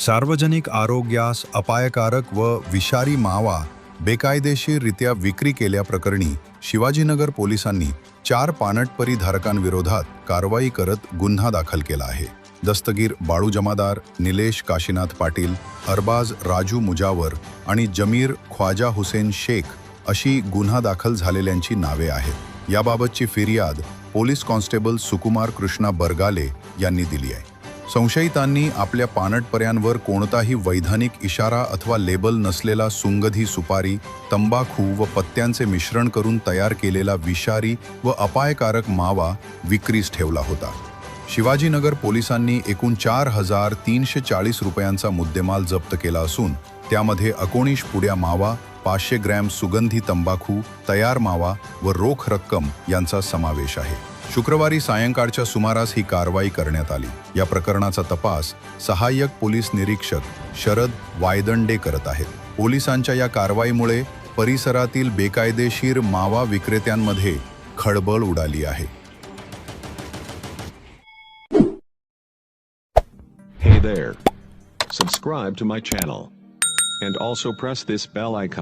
सार्वजनिक आरोग्यास अपायकारक व विषारी मावा बेकायदेशीररित्या विक्री केल्याप्रकरणी शिवाजीनगर पोलिसांनी चार पानटपरी धारकांविरोधात कारवाई करत गुन्हा दाखल केला आहे. दस्तगीर बाळू जमादार निलेश काशीनाथ पाटील अरबाज राजू मुजावर आणि जमीर ख्वाजा हुसेन शेख अशी गुन्हा दाखल झालेल्यांची नावे आहेत. याबाबतची फिर्याद पोलीस कॉन्स्टेबल सुकुमार कृष्णा बरगाले यांनी दिली आहे. संशयितांनी आपल्या पानटपर्यांवर कोणताही वैधानिक इशारा अथवा लेबल नसलेला सुंगधी सुपारी तंबाखू व पत्त्यांचे मिश्रण करून तयार केलेला विषारी व अपायकारक मावा विक्रीस ठेवला होता. शिवाजीनगर पोलिसांनी एकूण चार हजार तीनशे चाळीस रुपयांचा मुद्देमाल जप्त केला असून त्यामध्ये अकोणीश पुड्या मावा पाचशे ग्रॅम सुगंधी तंबाखू तयार मावा व रोख रक्कम यांचा समावेश आहे. शुक्रवारी सायंकाळच्या सुमारास ही कारवाई करण्यात आली या प्रकरणाचा तपास सहाय्यक पोलीस निरीक्षक शरद वायदंडे करत आहेत पोलिसांच्या या कारवाईमुळे परिसरातील बेकायदेशीर मावा विक्रेत्यांमध्ये खळबळ उडाली आहे Hey there. Subscribe to my channel. And also press this bell icon.